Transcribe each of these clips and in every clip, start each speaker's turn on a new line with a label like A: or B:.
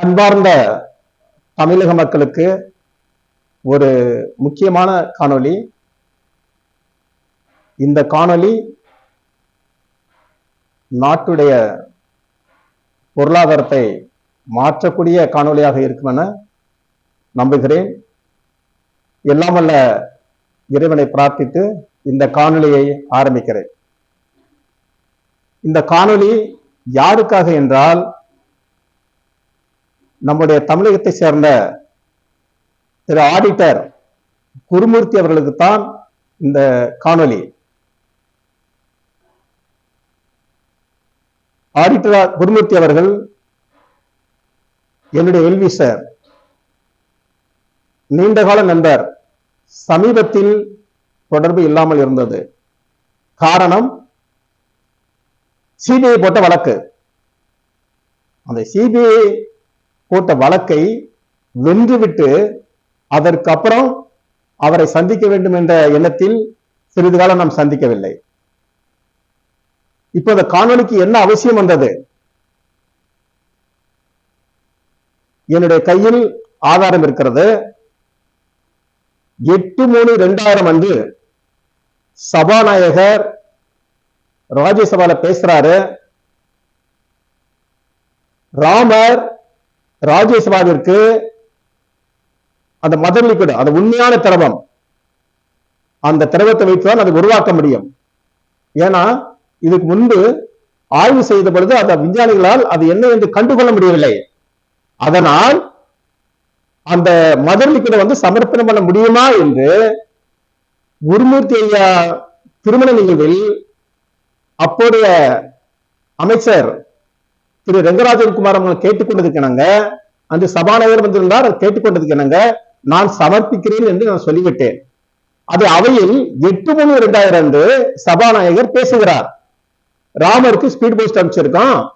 A: அன்பார்ந்த தமிழக மக்களுக்கு ஒரு முக்கியமான காணொளி. இந்த காணொளி நாட்டுடைய பொருளாதாரத்தை மாற்றக்கூடிய காணொளியாக இருக்கும் என நம்புகிறேன். எல்லாம் வல்ல இறைவனை பிரார்த்தித்து இந்த காணொளியை ஆரம்பிக்கிறேன். இந்த காணொளி யாருக்காக என்றால் நம்முடைய தமிழகத்தை சேர்ந்த திரு ஆடிட்டர் குருமூர்த்தி அவர்களுக்கு தான் இந்த காணொலி ஆடிட்டர் குருமூர்த்தி அவர்கள் என்னுடைய எல்வி சார் நீண்டகால நண்பர் சமீபத்தில் தொடர்பு இல்லாமல் இருந்தது. காரணம் சிபிஐ போட்ட வழக்கு. அந்த சிபிஐ போட்ட வழக்கை வென்றுவிட்டு அதற்கு அப்புறம் அவரை சந்திக்க வேண்டும் என்ற எண்ணத்தில் சிறிது காலம் நாம் சந்திக்கவில்லை. இப்ப இந்த காணொலிக்கு என்ன அவசியம் வந்தது? என்னுடைய கையில் ஆதாரம் இருக்கிறது. எட்டு மூணு ரெண்டாயிரம் அன்று சபாநாயகர் ராஜ்யசபால பேசுறாரு. ராமர் ராஜ்யசபாவிற்கு அந்த மதர் லிக்விட் அந்த உண்மையான திரவம் அந்த திரவத்தை வைத்துதான் அதை உருவாக்க முடியும். ஏன்னா இதுக்கு முன்பு ஆய்வு செய்த பொழுது அந்த விஞ்ஞானிகளால் அது என்ன என்று கண்டுகொள்ள முடியவில்லை. அதனால் அந்த மதர் லிக்விடை வந்து சமர்ப்பணம் பண்ண முடியுமா என்று குருமூர்த்தி ஐயா திருமண நிகழ்வில் அப்போதைய அமைச்சர் திரு ரெங்கராஜன் குமார் அவங்க கேட்டுக்கொண்டதுக்கு அந்த சபாநாயகர் வந்திருந்தார் கேட்டுக்கொண்டதுக்கு என்னங்க? நான் சமர்ப்பிக்கிறேன் என்று நான் சொல்லிவிட்டேன். அது அவையில் எட்டு மூணு இரண்டாயிரம் அன்று சபாநாயகர் பேசுகிறார். ராமருக்கு ஸ்பீட் போஸ்ட் அனுப்பிச்சிருக்கான்.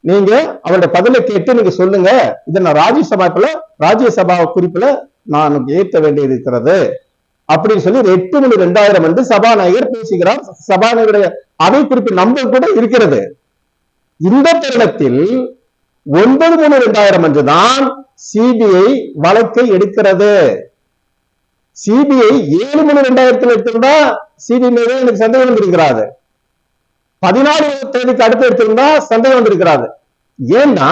A: நீங்க அவருடைய பதிலை கேட்டு நீங்க சொல்லுங்க. இதை நான் ராஜ்யசபாக்குள்ள ராஜ்யசபா குறிப்புல நான் ஏற்ற வேண்டியது இருக்கிறது. அப்படின்னு சொல்லி எட்டு மணி ரெண்டாயிரம் என்று சபாநாயகர் பேசுகிறார். சபாநாயகருடைய அவை குறிப்பு நம்பர் கூட இருக்கிறது. இந்த தருணத்தில் ஒன்பது மூணு இரண்டாயிரம் அன்றுதான் சிபிஐ வழக்கை எடுக்கிறது. சிபிஐ ஏழு மணி ரெண்டாயிரத்துல எடுத்திருந்தா சிபிஐ மீது எனக்கு சந்தேகம் வந்திருக்கிறாரு பதினாலு தேதிக்கு அடுத்து எடுத்திருந்தா சந்தேகம் வந்திருக்கிறாரு ஏன்னா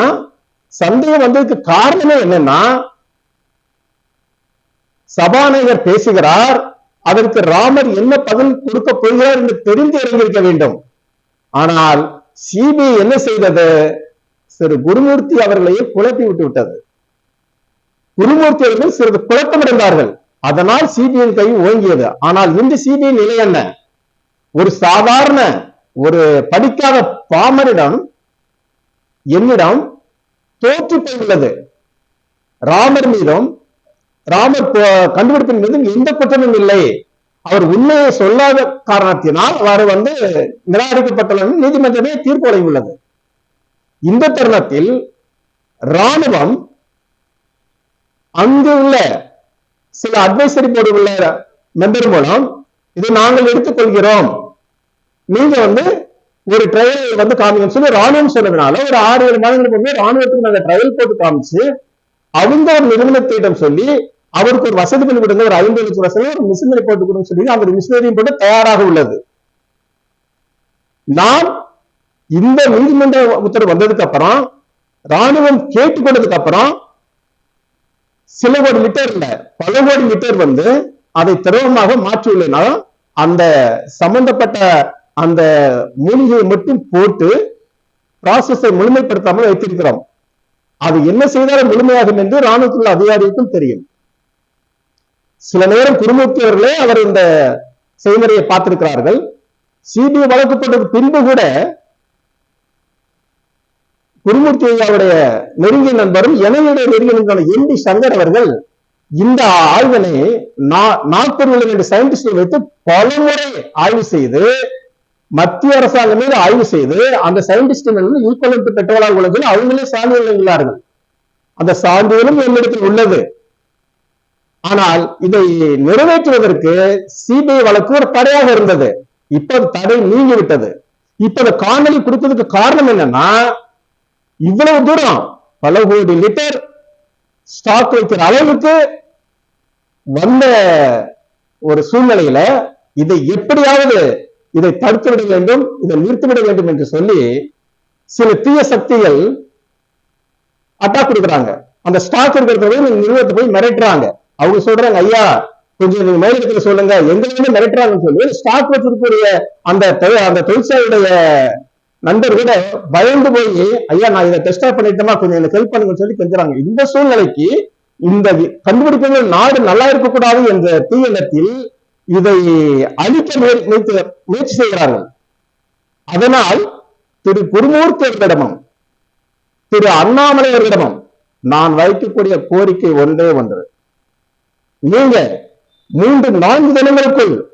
A: சந்தேகம் வந்ததுக்கு காரணமே என்னன்னா சபாநாயகர் பேசுகிறார் அதற்கு ராமர் என்ன பதில் கொடுக்க போகிறார் என்று தெரிந்து இறங்கியிருக்க வேண்டும். ஆனால் சிபிஐ என்ன செய்தது? சிறு குருமூர்த்தி அவர்களையே குழப்பி விட்டு விட்டது. குருமூர்த்தி அவர்கள் சிறிது குழப்பமடைந்தார்கள் அதனால் சிபிஐ கை ஓங்கியது. ஆனால் இந்த சிபிஐ நிலை என்ன? ஒரு சாதாரண ஒரு படிக்காத பாமரிடம் என்னிடம் தோற்று போயுள்ளது. ராமர் மீதும் ராமர் கண்டுபிடிப்பின் மீதும் எந்த குற்றமும் இல்லை. அவர் உண்மையை சொல்லாத காரணத்தினால் அவர் வந்து நிராகரிக்கப்பட்டுள்ள நீதிமன்றமே தீர்ப்பு வழங்கியுள்ளது இந்த தருணத்தில் ராணுவம் அங்கு உள்ள சில அட்வைசரி போர்டு உள்ள மெம்பர் மூலம் இதை நாங்கள் எடுத்துக்கொள்கிறோம். நீங்க வந்து ஒரு ட்ரையல் வந்து காமிக்கணும் சொல்லி ராணுவம் சொன்னதுனால ஒரு ஆறு ஏழு மாதங்களுக்கு முன்னே ராணுவத்துக்கு நாங்கள் ட்ரையல் போட்டு காமிச்சு அவங்க ஒரு நிறுவனத்திடம் சொல்லி அவருக்கு ஒரு வசதி பண்ணி கொடுங்க ஒரு ஐம்பது லட்சம் வசதி ஒரு மிஷினரி போட்டு கொடுங்க சொல்லி அந்த மிஷினரியும் போட்டு தயாராக உள்ளது. நாம் இந்த நீதிமன்ற உத்தரவு வந்ததுக்கு அப்புறம் ராணுவம் கேட்டுக்கொண்டதுக்கு அப்புறம் சில கோடி லிட்டர் இல்ல பல கோடி லிட்டர் வந்து அதை திரவமாக மாற்றியுள்ளனா அந்த சம்பந்தப்பட்ட அந்த மூலிகையை மட்டும் போட்டு ப்ராசஸை முழுமைப்படுத்தாமல் வைத்திருக்கிறோம். அது என்ன செய்தாலும் முழுமையாகும் என்று ராணுவத்தில் அதிகாரிக்கும் தெரியும். சில நேரம் குருமூர்த்தி அவர்களே அவர் இந்த செய்முறையை பார்த்திருக்கிறார்கள். சிபிஐ வழக்கு பின்பு கூட குருமூர்த்தி ஐயாவுடைய நெருங்கிய நண்பரும் எனவுடைய நெருங்கிய நண்பரான எம் டி சங்கர் அவர்கள் இந்த ஆய்வினை நாற்பது ரெண்டு சயின்டிஸ்டை வைத்து பலமுறை ஆய்வு செய்து மத்திய அரசாங்கம் மீது ஆய்வு செய்து அந்த சயின்டிஸ்ட் ஈக்குவலண்ட் பெற்றவர்களாக உள்ளது அவங்களே சான்றிதழ் உள்ளார்கள் அந்த சான்றிதழும் என்னிடத்தில் உள்ளது. ஆனால் இதை நிறைவேற்றுவதற்கு சிபிஐ வழக்கு ஒரு தடையாக இருந்தது. இப்ப தடை நீங்கி விட்டது. இப்ப இந்த காணொலி கொடுத்ததுக்கு காரணம் என்னன்னா இவ்வளவு தூரம் பல கோடி லிட்டர் ஸ்டாக் வைக்கிற அளவுக்கு வந்த ஒரு சூழ்நிலையில இதை எப்படியாவது இதை தடுத்து விட வேண்டும் இதை நிறுத்திவிட வேண்டும் என்று சொல்லி சில தீய சக்திகள் அட்டாக் கொடுக்குறாங்க. அந்த ஸ்டாக் இருக்கிறத போய் நிறுவனத்தை போய் மிரட்டுறாங்க. அவங்க சொல்றாங்க ஐயா கொஞ்சம் நீங்க மேலிடத்துல சொல்லுங்க. எங்களுமே மிரட்டுறாங்கன்னு சொல்லி ஸ்டாக் வச்சிருக்கக்கூடிய அந்த அந்த தொழிற்சாலையுடைய நண்பர் கூட பயந்து போய் ஐயா நான் இதை டெஸ்டா பண்ணிட்டோமா? கொஞ்சம் எனக்கு ஹெல்ப் பண்ணுங்கன்னு சொல்லி கெஞ்சுறாங்க. இந்த சூழ்நிலைக்கு இந்த கண்டுபிடிப்புகள் நாடு நல்லா இருக்கக்கூடாது என்ற தீயணத்தில் இதை அழிக்க முயற்சி முயற்சி செய்கிறார்கள். அதனால் திரு குருமூர்த்தியர்களிடமும் திரு அண்ணாமலையர்களிடமும் நான் வைக்கக்கூடிய கோரிக்கை ஒன்றே ஒன்று. நீங்க மூன்று நான்கு தினங்களுக்குள்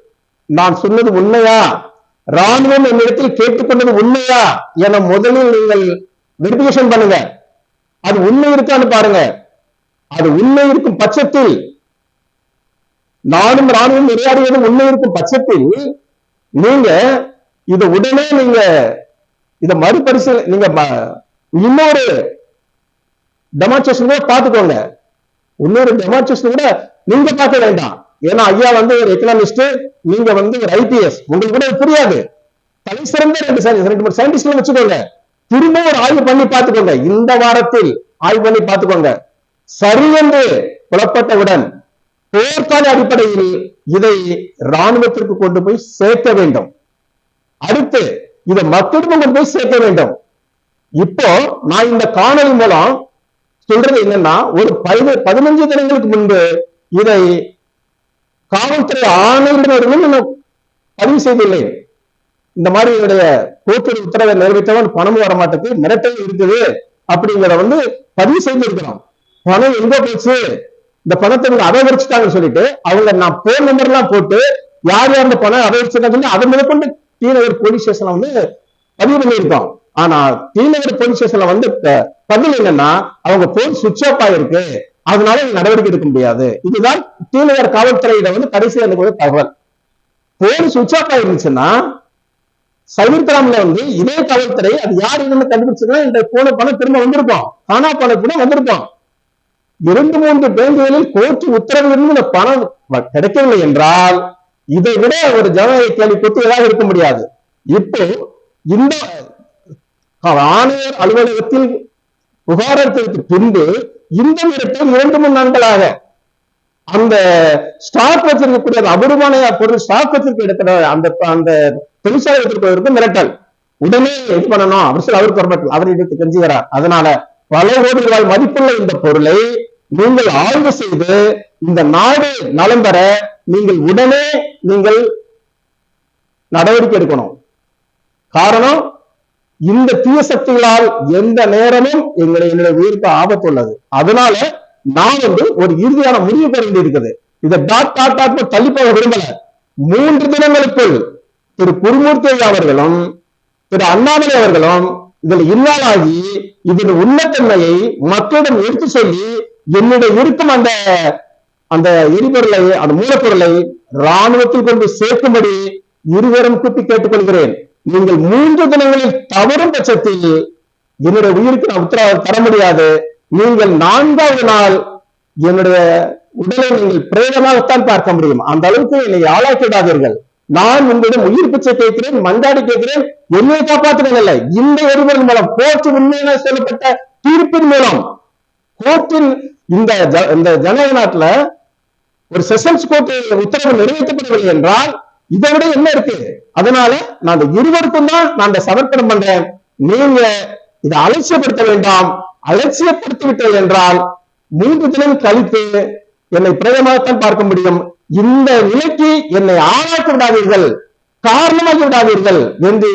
A: நான் சொன்னது உண்மையா? ராணுவம் என்னிடத்தில் கேட்டுக்கொண்டது உண்மையா? என முதலில் நீங்கள் வெரிபிகேஷன் பண்ணுங்க. அது உண்மை இருக்கான்னு பாருங்க. அது உண்மை இருக்கும் பட்சத்தில் நானும் ராணுவம் உரையாடுவது உண்மை இருக்கும் பட்சத்தில் நீங்க இதை உடனே நீங்க இதை மறுபரிசீலனை நீங்க இன்னொரு டெமான்ஸ்ட்ரேஷன் கூட பார்த்துக்கோங்க. இன்னொரு டெமான்ஸ்ட்ரேஷன் கூட நீங்க பார்க்க வேண்டாம். ஏன்னா ஐயா வந்து ஒரு எக்கனாமிஸ்ட் நீங்க வந்து ஒரு ஐபிஎஸ் உங்களுக்கு கூட புரியாது. தலை சிறந்த ரெண்டு ரெண்டு மூணு சயின்டிஸ்ட் வச்சுக்கோங்க. திரும்ப ஒரு ஆய்வு பண்ணி பார்த்துக்கோங்க. இந்த வாரத்தில் ஆய்வு பண்ணி பார்த்துக்கோங்க. சரி என்று புலப்பட்டவுடன் போர்க்கால அடிப்படையில் இதை ராணுவத்திற்கு கொண்டு போய் சேர்க்க வேண்டும். அடுத்து இதை மக்களிடம் கொண்டு போய் சேர்க்க வேண்டும். இப்போ நான் இந்த காணொலி மூலம் சொல்றது என்னன்னா ஒரு பதின பதினஞ்சு தினங்களுக்கு முன்பு இதை காவல்துறை ஆணையரிடம் நான் பதிவு செய்தில்லை இந்த மாதிரி என்னுடைய கோர்ட்டு உத்தரவை நிறைவேற்றவன் பணமும் வர மாட்டேங்குது மிரட்டல் இருக்குது அப்படிங்கிறத வந்து பதிவு செய்திருக்கிறோம். பணம் எங்க போச்சு? இந்த பணத்தை நீங்க அபகரிச்சுட்டாங்கன்னு சொல்லிட்டு அவங்க நான் போன் நம்பர் எல்லாம் போட்டு யார் யார் அந்த பணம் அபகரிச்சிருக்காங்கன்னு சொல்லி அதை முதற்கொண்டு டி நகர் போலீஸ் ஸ்டேஷன்ல வந்து பதிவு பண்ணியிருக்கோம். ஆனா தீநகர் போலீஸ் ஸ்டேஷன்ல வந்து பதில் என்னன்னா அவங்க போன் சுவிட்ச் ஆஃப் ஆயிருக்கு. அதனால நடவடிக்கை எடுக்க முடியாது. இதுதான் தீநகர் காவல்துறையில காவல்துறையிட வந்து கடைசியில் எனக்கு கூட தகவல். போன் சுவிட்ச் ஆஃப் ஆயிருந்துச்சுன்னா சைபர்கிராம்ல வந்து இதே காவல்துறை அது யார் என்னன்னு கண்டுபிடிச்சதுன்னா இந்த போன பணம் திரும்ப வந்திருப்போம் காணா பணம் கூட வந்திருப்போம் இரண்டு மூன்று பேங்குகளில் கோர்ட் உத்தரவிலிருந்து இந்த பணம் கிடைக்கவில்லை என்றால் இதை விட ஒரு ஜனநாயக கேள்வி ஏதாவது இருக்க முடியாது. இப்போ இந்த ஆணையர் அலுவலகத்தில் புகார் அளித்ததற்கு பின்பு இந்த மிரட்டல் இரண்டு மூணு நாட்களாக அந்த ஸ்டாக் வச்சிருக்கக்கூடிய அபூர்வமான பொருள் ஸ்டாக் வச்சிருக்க இடத்துல அந்த அந்த தொழிற்சாலை மிரட்டல். உடனே இது பண்ணணும். அவர் சொல்லி அவருக்கு வரமாட்டல் அவர் எடுத்து கெஞ்சுகிறார். அதனால பல கோடி ரூபாய் மதிப்புள்ள இந்த பொருளை நீங்கள் ஆய்வு செய்து இந்த நாடு நலம் பெற நீங்கள் உடனே நீங்கள் நடவடிக்கை எடுக்கணும். காரணம் இந்த தீய சக்திகளால் எந்த நேரமும் எங்களை என்னுடைய உயிருக்கு ஆபத்து உள்ளது அதனால நான் வந்து ஒரு இறுதியான முடிவு பெற வேண்டியிருக்குது இதை டாட் டாட் டாட் தள்ளி போக விரும்பல. மூன்று தினங்களுக்குள் திரு குருமூர்த்தி அவர்களும் திரு அண்ணாமலை அவர்களும் இதில் இல்லாதாகி ஆகி இதன் உண்மைத்தன்மையை மக்களிடம் எடுத்து சொல்லி என்னுடைய இருக்கும் அந்த அந்த எரிபொருளை அந்த மூலப்பொருளை ராணுவத்தில் கொண்டு சேர்க்கும்படி இருவரும் கூட்டி கேட்டுக்கொள்கிறேன். நீங்கள் மூன்று தினங்களில் தவறும் பட்சத்தில் என்னுடைய உயிருக்கு நான் உத்தரவாதம் தர முடியாது. நீங்கள் நான்காவது நாள் என்னுடைய உடலை நீங்கள் பிரேதமாகத்தான் பார்க்க முடியும். அந்த அளவுக்கு என்னை ஆளாக்கிடாதீர்கள் நான் உங்களிடம் உயிர் பிச்சை கேட்கிறேன் மண்டாடி கேட்கிறேன் என்னை காப்பாற்றுவதில்ல இந்த ஒருவரின் மூலம் கோர்ட் உண்மையான சொல்லப்பட்ட தீர்ப்பின் மூலம் கோர்ட்டின் இந்த ஜ- இந்த ஜனநாட்டுல நாட்டுல ஒரு செஷன்ஸ் கோர்ட் உத்தரவு நிறைவேற்றப்படவில்லை என்றால் இதை விட என்ன இருக்கு? அதனால நான் அந்த இருவருக்கும் தான் நான் இந்த சமர்ப்பணம் பண்றேன். நீங்க இதை அலட்சியப்படுத்த வேண்டாம். அலட்சியப்படுத்தி விட்டது என்றால் மூன்று தினம் கழித்து என்னை பிரேதமாகத்தான் பார்க்க முடியும். இந்த நிலைக்கு என்னை ஆளாக்கி விடாதீர்கள். காரணமாகி விடாதீர்கள் என்று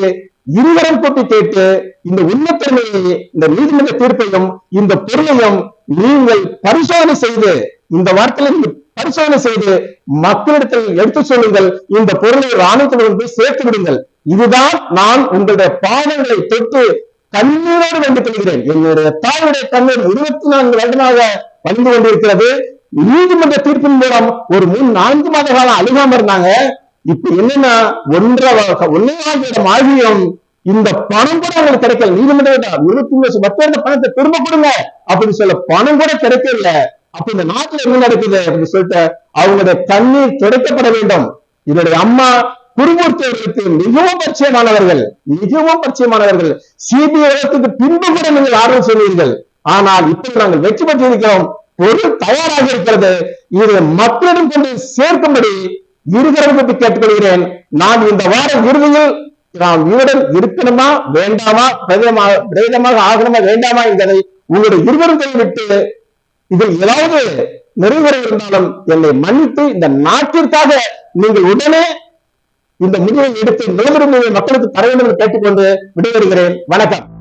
A: இருவரும் கூட்டி கேட்டு இந்த உண்மைத்தன்மையை இந்த நீதிமன்ற தீர்ப்பையும் இந்த பொருளையும் நீங்கள் பரிசோதனை செய்து இந்த வார்த்தையில நீங்க பரிசோதனை செய்து மக்களிடத்தில் எடுத்து சொல்லுங்கள். இந்த பொருளை ராணுவத்திலிருந்து சேர்த்து விடுங்கள். இதுதான் நான் உங்களுடைய பாவங்களை தொட்டு கண்ணீரோடு வேண்டிக் கொள்கிறேன். என்னுடைய தாயுடைய கண்ணீர் இருபத்தி நான்கு வருடமாக வந்து கொண்டிருக்கிறது. நீதிமன்ற தீர்ப்பின் மூலம் ஒரு மூணு நான்கு மாத காலம் அழுகாம இருந்தாங்க. இப்ப என்னன்னா ஒன்றரை வ- ஒன்னே ஆகியும் இந்த பணம் கூட அவங்களுக்கு கிடைக்கல. நீதிமன்றம் இருபத்தி மூணு லட்சம் மக்கள் பணத்தை திரும்ப கொடுங்க அப்படின்னு சொல்ல பணம் கூட கிடைக்கல. அப்ப இந்த நாட்டுல என்ன நடக்குது அப்படின்னு சொல்லிட்டு அவங்களுடைய கண்ணீர் துடைக்கப்பட வேண்டும். என்னுடைய அம்மா குருமூர்த்தி மிகவும் பரிச்சயமானவர்கள் மிகவும் பரிச்சயமானவர்கள். சிபிஐ பின்பு கூட நீங்கள் ஆர்வம் சொல்வீர்கள் ஆனால் இப்போ நாங்கள் வெற்றி பெற்றிருக்கிறோம். பொருள் தயாராக இருக்கிறது. இதை மக்களிடம் கொண்டு சேர்க்கும்படி இருக்கிறது பற்றி கேட்டுக்கொள்கிறேன். நான் இந்த வார இறுதியில் நாம் இவருடன் இருக்கணுமா வேண்டாமா பிரதமாக பிரேதமாக ஆகணுமா வேண்டாமா என்பதை உங்களுடைய இருவரும் விட்டு இதில் ஏதாவது நிறைவேற இருந்தாலும் என்னை மன்னித்து இந்த நாட்டிற்காக நீங்கள் உடனே இந்த முடிவை எடுத்து நிலவரம் மக்களுக்கு தர வேண்டும் என்று கேட்டுக்கொண்டு விடைபெறுகிறேன். வணக்கம்.